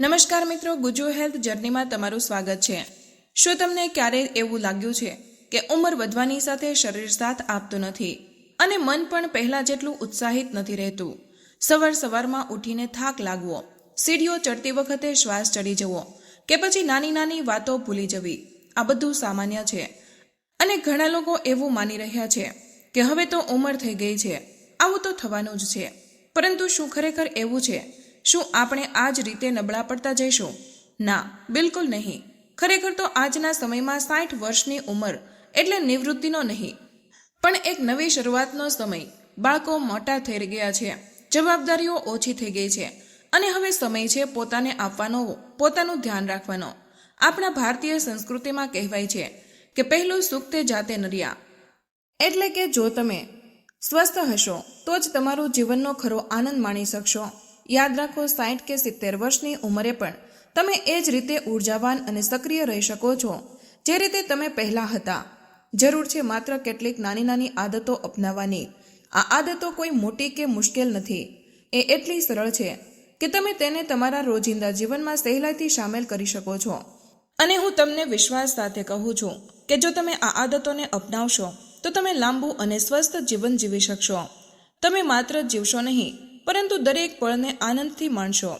નમસ્કાર મિત્રો, ગુજુ હેલ્થ જર્નીમાં તમારું સ્વાગત છે. શું તમને ક્યારેય એવું લાગ્યું છે કે ઉંમર વધવાની સાથે શરીર સાથ આપતું નથી અને મન પણ પહેલાં જેટલું ઉત્સાહિત નથી રહેતું? સવાર સવારમાં ઉઠીને થાક લાગવો, સીડીઓ ચડતી વખતે શ્વાસ ચડી જવો કે પછી નાની નાની વાતો ભૂલી જવી, આ બધું સામાન્ય છે. અને ઘણા લોકો એવું માની રહ્યા છે કે હવે તો ઉંમર થઈ ગઈ છે, આવું તો થવાનું જ છે. પરંતુ શું ખરેખર એવું છે શું આપણે આ જ રીતે નબળા પડતા જઈશું? ના, બિલકુલ નહીં. ખરેખર તો આજના સમયમાં સાઠ વર્ષની ઉંમર એટલે નિવૃત્તિનો નહીં. પણ એક નવી શરૂઆતનો સમય. બાળકો મોટા થઈ ગયા છે. જવાબદારીઓ ઓછી થઈ ગઈ છે. અને હવે સમય છે પોતાને આપવાનો, પોતાનું ધ્યાન રાખવાનો. આપણા ભારતીય સંસ્કૃતિમાં કહેવાય છે કે પહેલું સુખ તે જાતે નર્યા. એટલે કે જો તમે સ્વસ્થ હશો, તો જ તમારું જીવનનો ખરો આનંદ માણી શકશો. યાદ રાખો સાઠ કે સિત્તેર વર્ષની ઉંમરે પણ તમે એ જ રીતે ઉર્જાવાન અને સક્રિય રહી શકો છો, જે રીતે તમે પહેલાં હતા. જરૂર છે માત્ર કેટલીક નાની નાની આદતો અપનાવવાની. આ આદતો કોઈ મોટી કે મુશ્કેલ નથી. એ એટલી સરળ છે કે તમે તેને તમારા રોજિંદા જીવનમાં સહેલાઈથી સામેલ કરી શકો છો. અને હું તમને વિશ્વાસ સાથે કહું છું કે જો તમે આ આદતોને અપનાવશો, તો તમે લાંબુ અને સ્વસ્થ જીવન જીવી શકશો. તમે માત્ર જીવશો નહીં પરંતુ દરેક પળને આનંદથી માણશો.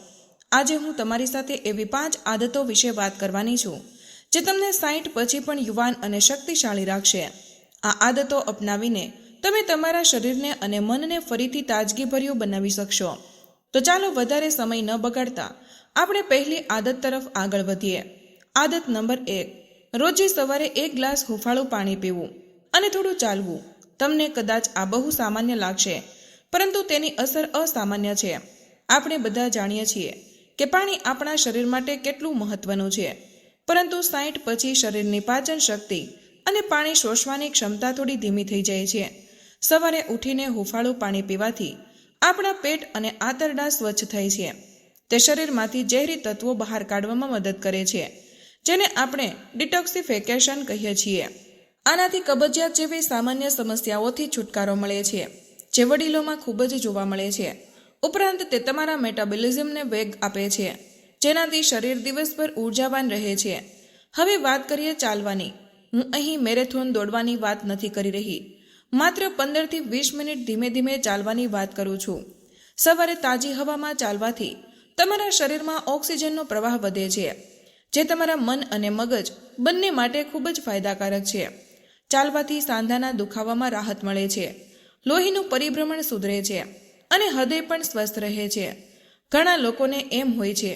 આજે હું તમારી સાથે એવી પાંચ આદતો વિશે વાત કરવાની છું, જે તમને સાઠ પછી પણ યુવાન અને શક્તિશાળી રાખશે. આ આદતો અપનાવીને તમે તમારા શરીરને અને મનને ફરીથી તાજગીભર્યું બનાવી શકશો. તો ચાલો વધારે સમય ન બગાડતા આપણે પહેલી આદત તરફ આગળ વધીએ. આદત નંબર એક, રોજે સવારે એક ગ્લાસ હુફાળું પાણી પીવું અને થોડું ચાલવું. તમને કદાચ આ બહુ સામાન્ય લાગશે પરંતુ તેની અસર અસામાન્ય છે. આપણે બધા જાણીએ છીએ કે પાણી આપણા શરીર માટે કેટલું મહત્વનું છે. પરંતુ સાઠ પછી શરીરની પાચન શક્તિ અને પાણી શોષવાની ક્ષમતા થોડી ધીમી થઈ જાય છે. સવારે ઉઠીને હુંફાળું પાણી પીવાથી આપણા પેટ અને આંતરડા સ્વચ્છ થાય છે. તે શરીરમાંથી ઝેરી તત્વો બહાર કાઢવામાં મદદ કરે છે, જેને આપણે ડિટોક્સિફિકેશન કહીએ છીએ. આનાથી કબજિયાત જેવી સામાન્ય સમસ્યાઓથી છુટકારો મળે છે. જે વડીલોમાં ખૂબ જ જોવા મળે છે. ઉપરાંત તે તમારા મેટાબોલિઝમને વેગ આપે છે, જેનાથી શરીર દિવસભર ઉર્જાવાન રહે છે. હવે વાત કરીએ ચાલવાની. હું અહીં મેરેથોન દોડવાની વાત નથી કરી રહી. માત્ર પંદરથી વીસ મિનિટ ધીમે ધીમે ચાલવાની વાત કરું છું. સવારે તાજી હવામાં ચાલવાથી તમારા શરીરમાં ઓક્સિજનનો પ્રવાહ વધે છે, જે તમારા મન અને મગજ બંને માટે ખૂબ જ ફાયદાકારક છે. ચાલવાથી સાંધાના દુખાવામાં રાહત મળે છે. લોહીનું પરિભ્રમણ સુધરે છે અને હૃદય પણ સ્વસ્થ રહે છે. ઘણા લોકોને એમ હોય છે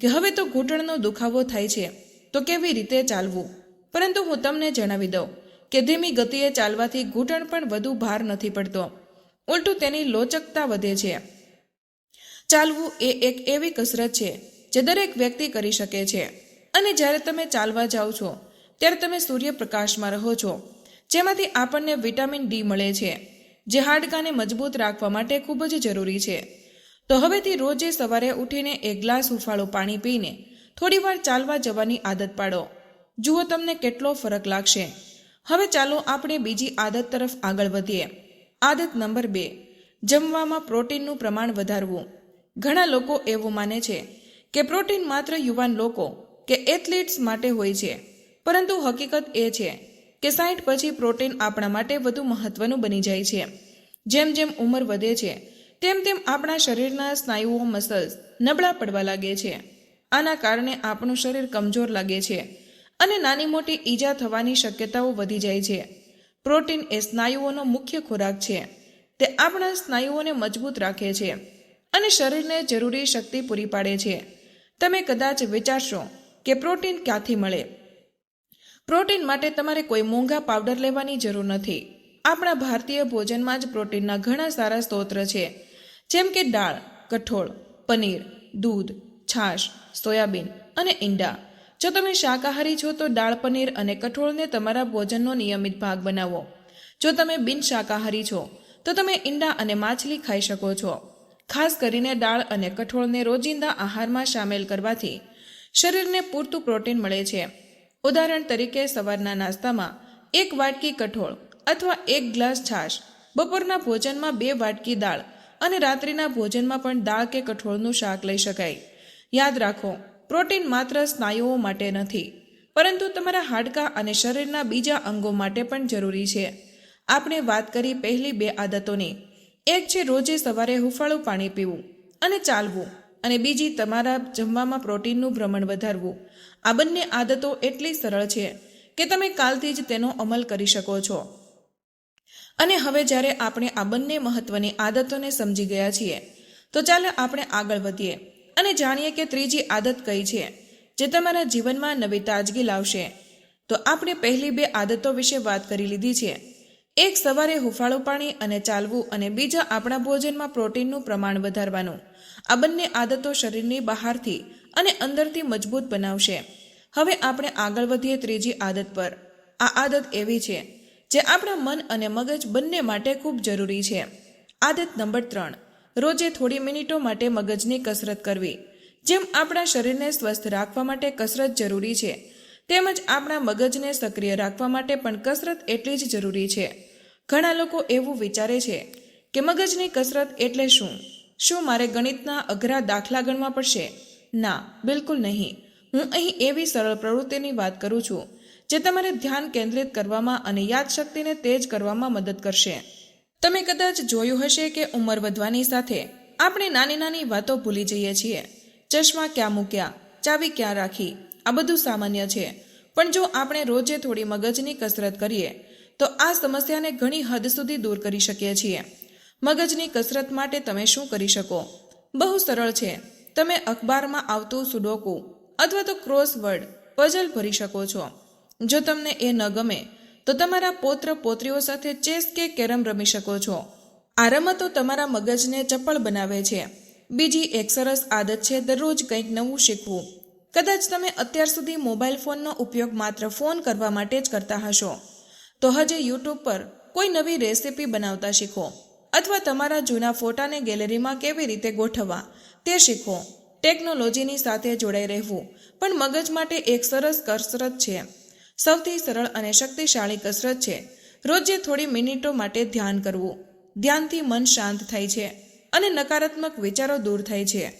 કે હવે તો ઘૂંટણનો દુખાવો થાય છે, તો કેવી રીતે ચાલવું? પરંતુ હું તમને જણાવી દઉં કે ધીમી ગતિએ ચાલવાથી ઘૂંટણ પણ વધુ ભાર નથી પડતો. ઉલટું તેની લોચકતા વધે છે. ચાલવું એ એક એવી કસરત છે જે દરેક વ્યક્તિ કરી શકે છે. અને જ્યારે તમે ચાલવા જાઓ છો, ત્યારે તમે સૂર્યપ્રકાશમાં રહો છો, જેમાંથી આપણને વિટામિન ડી મળે છે. જે હાડકાને મજબૂત રાખવા માટે ખૂબ જ જરૂરી છે. તો હવેથી રોજે સવારે ઉઠીને એક ગ્લાસ હુંફાળું પાણી પીને થોડીવાર ચાલવા જવાની આદત પાડો. જુઓ તમને કેટલો ફરક લાગશે. હવે ચાલો આપણે બીજી આદત તરફ આગળ વધીએ. આદત નંબર બે, જમવામાં પ્રોટીનનું પ્રમાણ વધારવું. ઘણા લોકો એવું માને છે કે પ્રોટીન માત્ર યુવાન લોકો કે એથ્લેટ્સ માટે હોય છે. પરંતુ હકીકત એ છે કે સાઠ પછી પ્રોટીન આપણા માટે વધુ મહત્વનું બની જાય છે. જેમ જેમ ઉંમર વધે છે, તેમ તેમ આપણા શરીરના સ્નાયુઓ મસલ્સ નબળા પડવા લાગે છે. આના કારણે આપણું શરીર કમજોર લાગે છે અને નાની મોટી ઈજા થવાની શક્યતાઓ વધી જાય છે. પ્રોટીન એ સ્નાયુઓનો મુખ્ય ખોરાક છે. તે આપણા સ્નાયુઓને મજબૂત રાખે છે અને શરીરને જરૂરી શક્તિ પૂરી પાડે છે. તમે કદાચ વિચારશો કે પ્રોટીન ક્યાંથી મળે? પ્રોટીન માટે તમારે કોઈ મોંઘા પાવડર લેવાની જરૂર નથી. આપણા ભારતીય ભોજનમાં જ પ્રોટીનના ઘણા સારા સ્ત્રોત છે. જેમ કે દાળ, કઠોળ, પનીર, દૂધ, છાશ, સોયાબીન અને ઈંડા. જો તમે શાકાહારી છો તો દાળ, પનીર અને કઠોળને તમારા ભોજનનો નિયમિત ભાગ બનાવો. જો તમે બિન શાકાહારી છો, તો તમે ઈંડા અને માછલી ખાઈ શકો છો. ખાસ કરીને દાળ અને કઠોળને રોજિંદા આહારમાં સામેલ કરવાથી શરીરને પૂરતું પ્રોટીન મળે છે. ઉદાહરણ તરીકે સવારના નાસ્તામાં એક વાટકી કઠોળ અથવા એક ગ્લાસ છાશ, બપોરના ભોજનમાં બે વાટકી દાળ અને રાત્રિના ભોજનમાં પણ દાળ કે કઠોળનું શાક લઈ શકાય. યાદ રાખો, પ્રોટીન માત્ર સ્નાયુઓ માટે નથી, પરંતુ તમારા હાડકાં અને શરીરના બીજા અંગો માટે પણ જરૂરી છે. આપણે વાત કરી પહેલી બે આદતોની. એક છે રોજે સવારે હુફાળું પાણી પીવું અને ચાલવું અને બીજી તમારા જમવામાં પ્રોટીનનું ભ્રમણ વધારવું. આ બંને આદતો એટલી સરળ છે કે તમે કાલથી જ તેનો અમલ કરી શકો છો. અને હવે જ્યારે આપણે આ બંને મહત્વની આદતોને સમજી ગયા છીએ, તો ચાલો આપણે આગળ વધીએ અને જાણીએ કે ત્રીજી આદત કઈ છે, જે તમારા જીવનમાં નવી તાજગી લાવશે. તો આપણે પહેલી બે આદતો વિશે વાત કરી લીધી છે. એક, સવારે હુંફાળું પાણી અને ચાલવું અને બીજા, આપણા ભોજનમાં પ્રોટીનનું પ્રમાણ વધારવાનું. આ બંને આદતો શરીરની બહારથી અને અંદરથી મજબૂત બનાવશે. હવે આપણે આગળ વધીએ ત્રીજી આદત પર. આ આદત એવી છે, જે આપણા મન અને મગજ બંને માટે ખૂબ જરૂરી છે. આદત નંબર ત્રણ, રોજે થોડી મિનિટો માટે મગજની કસરત કરવી. જેમ આપણા શરીરને સ્વસ્થ રાખવા માટે કસરત જરૂરી છે, તેમજ આપણા મગજને સક્રિય રાખવા માટે પણ કસરત એટલી જ જરૂરી છે. ઘણા લોકો એવું વિચારે છે કે મગજની કસરત એટલે શું? શું મારે ગણિતના અઘરા દાખલા ગણવા પડશે? ના, બિલકુલ નહીં. હું અહીં એવી સરળ પ્રવૃત્તિની વાત કરું છું, જે તમારે ધ્યાન કેન્દ્રિત કરવામાં અને યાદશક્તિને તેજ કરવામાં મદદ કરશે. તમે કદાચ જોયું હશે કે ઉંમર વધવાની સાથે આપણે નાની નાની વાતો ભૂલી જઈએ છીએ. ચશ્મા ક્યાં મૂક્યા, ચાવી ક્યાં રાખી, આ બધું સામાન્ય છે. પણ જો આપણે રોજે થોડી મગજની કસરત કરીએ, તો આ સમસ્યાને ઘણી હદ સુધી દૂર કરી શકીએ છીએ. મગજની કસરત માટે તમે શું કરી શકો? બહુ સરળ છે. તમે અખબારમાં આવતું સુડોકુ અથવા તો ક્રોસવર્ડ પઝલ ભરી શકો છો. જો તમને એ ન ગમે, તો તમારા પૌત્ર પૌત્રીઓ સાથે ચેસ કે કેરમ રમી શકો છો. આ રમતો તમારા મગજને ચપળ બનાવે છે. બીજી એક સરસ આદત છે દરરોજ કંઈક નવું શીખવું. કદાચ તમે અત્યાર સુધી મોબાઈલ ફોનનો ઉપયોગ માત્ર ફોન કરવા માટે જ કરતા હશો. તો હજે યુટ્યુબ પર કોઈ નવી રેસિપી બનાવતા શીખો. અથવા તમારા જૂના ફોટાને ગેલેરીમાં કેવી રીતે ગોઠવવા? તે શીખો ટેકનોલોજીની સાથે જોડાઈ રહેવું, પણ મગજ માટે એક સરસ કસરત છે. સૌથી સરળ અને શક્તિશાળી કસરત છે. રોજે થોડી મિનિટો માટે ધ્યાન કરવું. ધ્યાનથી મન શાંત થાય છે અને નકારાત્મક વિચારો દૂર થાય છે.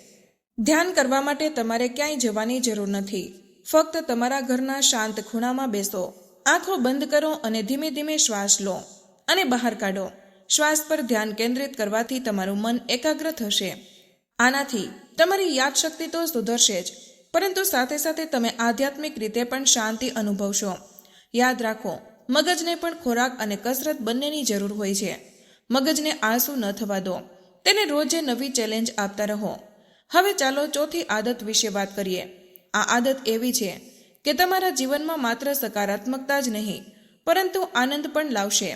ધ્યાન કરવા માટે તમારે ક્યાંય જવાની જરૂર નથી. ફક્ત તમારા ઘરના શાંત ખૂણામાં બેસો. આંખો બંધ કરો અને ધીમે ધીમે શ્વાસ લો અને બહાર કાઢો. શ્વાસ પર ધ્યાન કેન્દ્રિત કરવાથી તમારું મન એકાગ્ર થશે. આનાથી તમારી યાદશક્તિ તો સુધરશે જ, પરંતુ સાથે સાથે તમે આધ્યાત્મિક રીતે પણ શાંતિ અનુભવશો. યાદ રાખો, મગજને પણ ખોરાક અને કસરત બંનેની જરૂર હોય છે. મગજને આળસુ ન થવા દો, તેને રોજે નવી ચેલેન્જ આપતા રહો. હવે ચાલો ચોથી આદત વિશે વાત કરીએ. આ આદત એવી છે કે તમારા જીવનમાં માત્ર સકારાત્મકતા જ નહીં, પરંતુ આનંદ પણ લાવશે.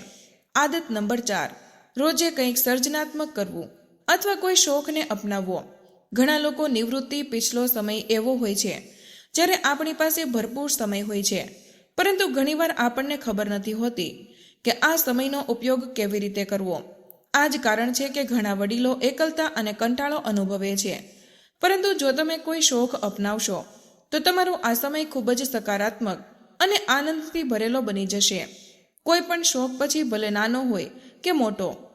આદત નંબર ચાર, રોજે કંઈક સર્જનાત્મક કરવું. અથવા કોઈ શોખને અપનાવવો. ઘણા લોકો નિવૃત્તિ પિછલો સમય એવો હોય છે, જ્યારે આપણી પાસે ભરપૂર સમય હોય છે. પરંતુ ઘણીવાર આપણને ખબર નથી હોતી કે આ સમયનો ઉપયોગ કેવી રીતે કરવો. આ જ કારણ છે કે ઘણા વડીલો એકલતા અને કંટાળો અનુભવે છે. પરંતુ જો તમે કોઈ શોખ અપનાવશો, તો તમારો આ સમય ખૂબ જ સકારાત્મક અને આનંદથી ભરેલો બની જશે. કોઈ પણ શોખ પછી ભલે નાનો હોય કે મોટો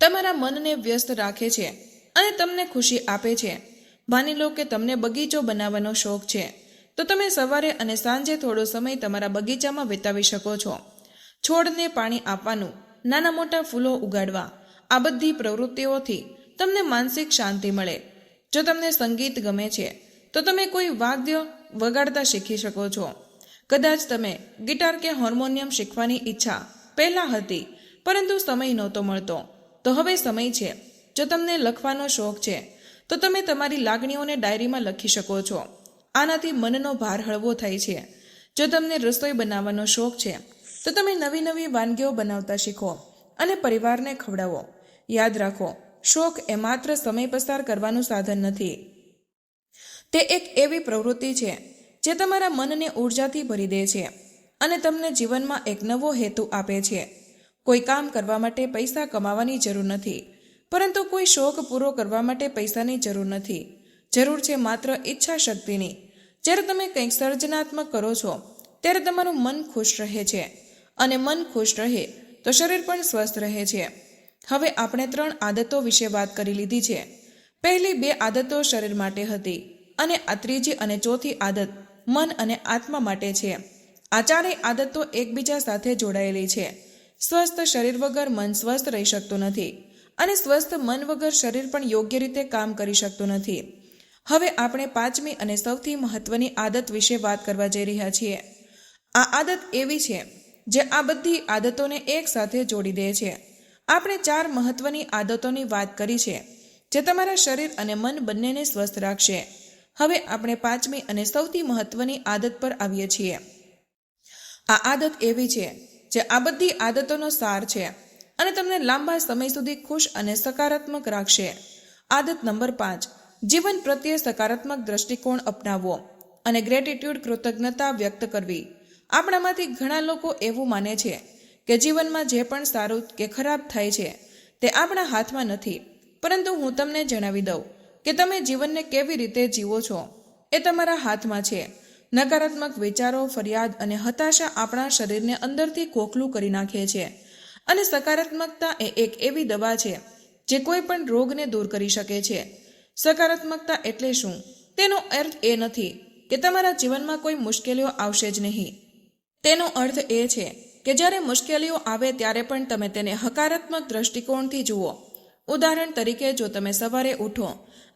તમારા મનને વ્યસ્ત રાખે છે અને તમને ખુશી આપે છે. માની લો કે તમને બગીચો બનાવવાનો શોખ છે. તો તમે સવારે અને સાંજે થોડો સમય તમારા બગીચામાં વિતાવી શકો છો. છોડને પાણી આપવાનું, નાના મોટા ફૂલો ઉગાડવા, આ બધી પ્રવૃત્તિઓથી તમને માનસિક શાંતિ મળે. જો તમને સંગીત ગમે છે, તો તમે કોઈ વાદ્ય વગાડતા શીખી શકો છો. કદાચ તમે ગિટાર કે હાર્મોનિયમ શીખવાની ઈચ્છા પહેલાં હતી, પરંતુ સમય નહોતો મળતો. તો હવે સમય છે. જો તમને લખવાનો શોખ છે, તો તમે તમારી લાગણીઓને ડાયરીમાં લખી શકો છો. આનાથી મનનો ભાર હળવો થાય છે. જો તમને રસોઈ બનાવવાનો શોખ છે, તો તમે નવી નવી વાનગીઓ બનાવતા શીખો અને પરિવારને ખવડાવો. યાદ રાખો, શોખ એ માત્ર સમય પસાર કરવાનું સાધન નથી. તે એક એવી પ્રવૃત્તિ છે, જે તમારા મનને ઉર્જાથી ભરી દે છે અને તમને જીવનમાં એક નવો હેતુ આપે છે. કોઈ કામ કરવા માટે પૈસા કમાવાની જરૂર નથી. પરંતુ કોઈ શોખ પૂરો કરવા માટે પૈસાની જરૂર નથી. જરૂર છે માત્ર ઈચ્છા શક્તિની જ્યારે તમે કંઈક સર્જનાત્મક કરો છો, ત્યારે તમારું મન ખુશ રહે છે. અને મન ખુશ રહે તો શરીર પણ સ્વસ્થ રહે છે. હવે આપણે ત્રણ આદતો વિશે વાત કરી લીધી છે. પહેલી બે આદતો શરીર માટે હતી અને આ ત્રીજી અને ચોથી આદત મન અને આત્મા માટે છે. આ ચારેય આદતો એકબીજા સાથે જોડાયેલી છે. સ્વસ્થ શરીર વગર મન સ્વસ્થ રહી શકતું નથી અને સ્વસ્થ મન વગર શરીર પણ યોગ્ય રીતે કામ કરી શકતું નથી. હવે આપણે પાંચમી અને સૌથી મહત્વની આદત વિશે વાત કરવા જઈ રહ્યા છીએ. આ આદત એવી છે જે આ બધી આદતોને એક સાથે જોડી દે છે. આપણે ચાર મહત્વની આદતોની વાત કરી છે જે તમારા શરીર અને મન બંનેને સ્વસ્થ રાખશે. હવે આપણે પાંચમી અને સૌથી મહત્વની આદત પર આવીએ છીએ. આ આદત એવી છે જે આ બધી આદતોનો સાર છે અને તમને લાંબા સમય સુધી ખુશ અને સકારાત્મક રાખશે. આદત નંબર પાંચ, જીવન પ્રત્યે સકારાત્મક દ્રષ્ટિકોણ અપનાવવો અને ગ્રેટિટ્યુડ કૃતજ્ઞતા વ્યક્ત કરવી. આપણામાંથી ઘણા લોકો એવું માને છે કે જીવનમાં જે પણ સારું કે ખરાબ થાય છે તે આપણા હાથમાં નથી. પરંતુ હું તમને જણાવી દઉં કે તમે જીવનને કેવી રીતે જીવો છો એ તમારા હાથમાં છે. નકારાત્મક વિચારો, ફરિયાદ અને હતાશા આપણા શરીરને અંદરથી ખોખલું કરી નાખે છે. અને સકારાત્મકતા એ એક એવી દવા છે જે કોઈ પણ રોગને દૂર કરી શકે છે. સકારાત્મકતા એટલે શું? તેનો અર્થ એ નથી કે તમારા જીવનમાં કોઈ મુશ્કેલીઓ આવશે જ નહીં. તેનો અર્થ એ છે કે જ્યારે મુશ્કેલીઓ આવે ત્યારે પણ તમે તેને હકારાત્મક દ્રષ્ટિકોણથી જુઓ. ઉદાહરણ તરીકે જો તમે સવારે ઉઠો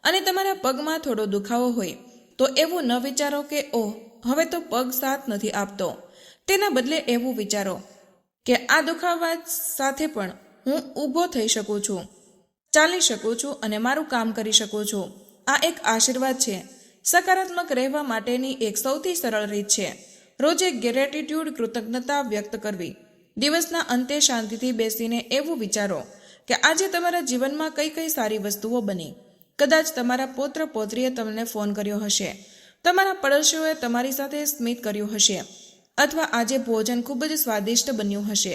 અને તમારા પગમાં થોડો દુખાવો હોય તો એવું ન વિચારો કે, ઓહ, હવે તો પગ સાથ નથી આપતો. તેના બદલે એવું વિચારો કે, આ દુખાવા સાથે પણ હું ઊભો થઈ શકું છું, ચાલી શકું છું અને મારું કામ કરી શકું છું. આ એક આશીર્વાદ છે. સકારાત્મક રહેવા માટેની એક સૌથી સરળ રીત છે. રોજે ગ્રેટિટ્યુડ કૃતજ્ઞતા વ્યક્ત કરવી. દિવસના અંતે શાંતિથી બેસીને એવું વિચારો કે, આજે તમારા જીવનમાં કઈ કઈ સારી વસ્તુઓ બની. કદાચ તમારા પૌત્ર પૌત્રીએ તમને ફોન કર્યો હશે. તમારા પડોશીઓએ તમારી સાથે સ્મિત કર્યું હશે. અથવા આજે ભોજન ખૂબ જ સ્વાદિષ્ટ બન્યું હશે.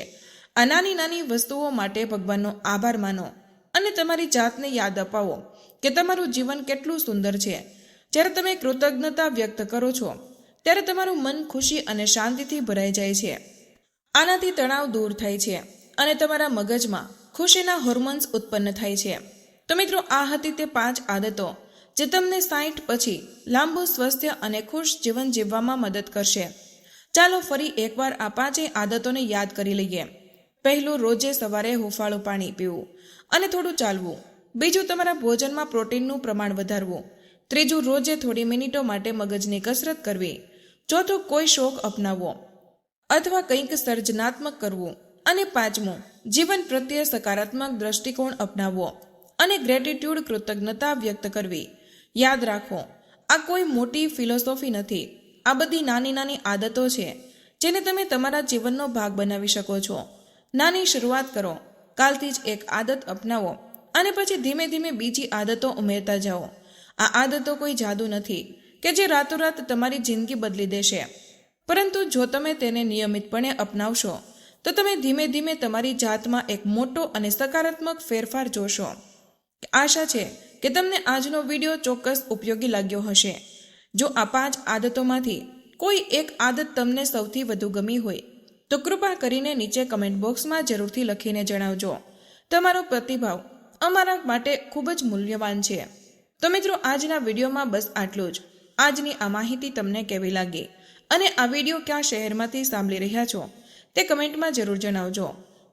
આ નાની નાની વસ્તુઓ માટે ભગવાનનો આભાર માનો અને તમારી જાતને યાદ અપાવો કે તમારું જીવન કેટલું સુંદર છે. જ્યારે તમે કૃતજ્ઞતા વ્યક્ત કરો છો, ત્યારે તમારું મન ખુશી અને શાંતિથી ભરાઈ જાય છે. આનાથી તણાવ દૂર થાય છે અને તમારા મગજમાં ખુશીના હોર્મોન્સ ઉત્પન્ન થાય છે. તો મિત્રો, આ હતી તે પાંચ આદતો જે તમને સાઠ પછી લાંબુ સ્વસ્થ અને ખુશ જીવન જીવવામાં મદદ કરશે. ચાલો ફરી એકવાર આ પાંચેય આદતોને યાદ કરી લઈએ. પહેલું, રોજે સવારે હુંફાળું પાણી પીવું અને થોડું ચાલવું. બીજું, તમારા ભોજનમાં પ્રોટીનનું પ્રમાણ વધારવું. ત્રીજું, રોજે થોડી મિનિટો માટે મગજની કસરત કરવી. ચોથું, કોઈ શોખ અપનાવવો અથવા કંઈક સર્જનાત્મક કરવું. અને પાંચમું, જીવન પ્રત્યે સકારાત્મક દ્રષ્ટિકોણ અપનાવવો. અને ગ્રેટિટ્યુડ કૃતજ્ઞતા વ્યક્ત કરવી. યાદ રાખો, આ કોઈ મોટી ફિલોસોફી નથી. આ બધી નાની નાની આદતો છે, જેને તમે તમારા જીવનનો ભાગ બનાવી શકો છો. નાની શરૂઆત કરો, કાલથી જ એક આદત અપનાવો અને પછી ધીમે ધીમે બીજી આદતો ઉમેરતા જાઓ. આ આદતો કોઈ જાદુ નથી કે જે રાતોરાત તમારી જિંદગી બદલી દેશે. પરંતુ જો તમે તેને નિયમિતપણે અપનાવશો, તો તમે ધીમે ધીમે તમારી જાતમાં એક મોટો અને સકારાત્મક ફેરફાર જોશો. આશા છે કે તમને આજનો વીડિયો ચોક્કસ ઉપયોગી લાગ્યો હશે. જો આ પાંચ આદતોમાંથી કોઈ એક આદત તમને સૌથી વધુ ગમી હોય, તો કૃપા કરીને નીચે કમેન્ટ બોક્સમાં જરૂરથી લખીને જણાવજો. તમારો પ્રતિભાવ અમારા માટે ખૂબ જ મૂલ્યવાન છે. તો મિત્રો, આજના વિડીયોમાં બસ આટલું જ. આજની આ માહિતી તમને કેવી લાગી? અને આ વીડિયો ક્યાં શહેરમાંથી સાંભળી રહ્યા છો? તે કમેન્ટમાં જરૂર જણાવજો.